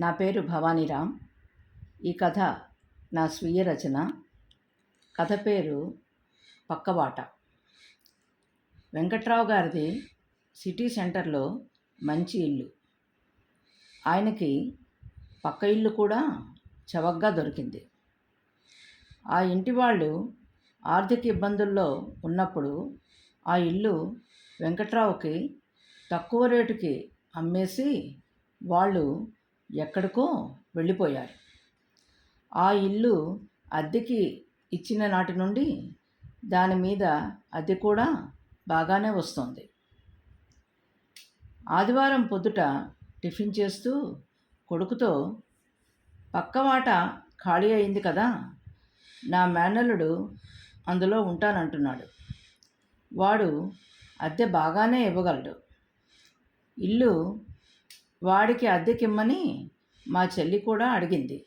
నా పేరు భవానీరామ్ ఈ కథ నా స్వీయ రచన. కథ పేరు పక్కబాట వెంకట్రావు గారిది సిటీ సెంటర్లో మంచి ఇల్లు. ఆయనకి పక్క ఇల్లు కూడా చవకగా దొరికింది. ఆ ఇంటి వాళ్ళు ఆర్థిక ఇబ్బందుల్లో ఉన్నప్పుడు ఆ ఇల్లు వెంకట్రావుకి తక్కువ రేటుకి అమ్మేసి వాళ్ళు ఎక్కడికో వెళ్ళిపోయారు. ఆ ఇల్లు అద్దెకి ఇచ్చిన నాటి నుండి దాని మీద అద్దె కూడా బాగానే వస్తుంది. ఆదివారం పొద్దుట టిఫిన్ చేస్తూ కొడుకుతో పక్కవాట ఖాళీ అయింది కదా నా మేనల్లుడు అందులో ఉంటానంటున్నాడు. వాడు అద్దె బాగానే ఇవ్వగలడు. ఇల్లు వాడికి అద్దెకిమ్మని మా చెల్లి కూడా అడిగింది.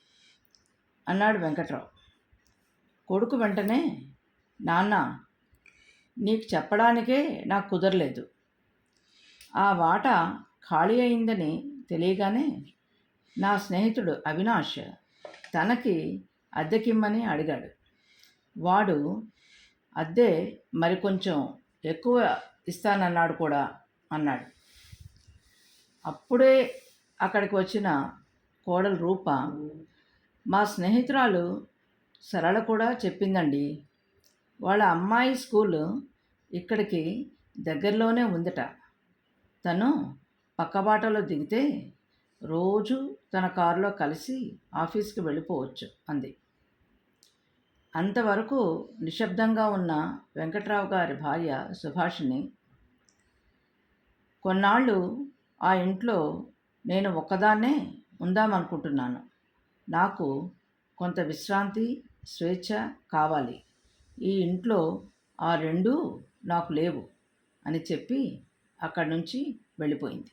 అన్నాడు వెంకట్రావు. కొడుకు వెంటనే నాన్న నీకు చెప్పడానికే నాకు కుదరలేదు. ఆ వాట ఖాళీ అయిందని తెలియగానే నా స్నేహితుడు అవినాష్ తనకి అద్దెకిమ్మని అడిగాడు. వాడు అద్దె మరికొంచెం ఎక్కువ ఇస్తానన్నాడు కూడా అన్నాడు. అప్పుడే అక్కడికి వచ్చిన కోడలు రూప మా స్నేహితురాలు సరళ కూడా చెప్పిందండి. వాళ్ళ అమ్మాయి స్కూలు ఇక్కడికి దగ్గరలోనే ఉందట. తను పక్కబాటలో దిగితే రోజు తన కారులో కలిసి ఆఫీస్కి వెళ్ళిపోవచ్చు అంది. అంతవరకు నిశ్శబ్దంగా ఉన్న వెంకట్రావు గారి భార్య సుభాషిణి కొన్నాళ్ళు ఆ ఇంట్లో నేను ఒక్కదాన్నే ఉందామనుకుంటున్నాను. నాకు కొంత విశ్రాంతి స్వేచ్ఛ కావాలి. ఈ ఇంట్లో ఆ రెండూ నాకు లేవు అని చెప్పి అక్కడి నుంచి వెళ్ళిపోయింది.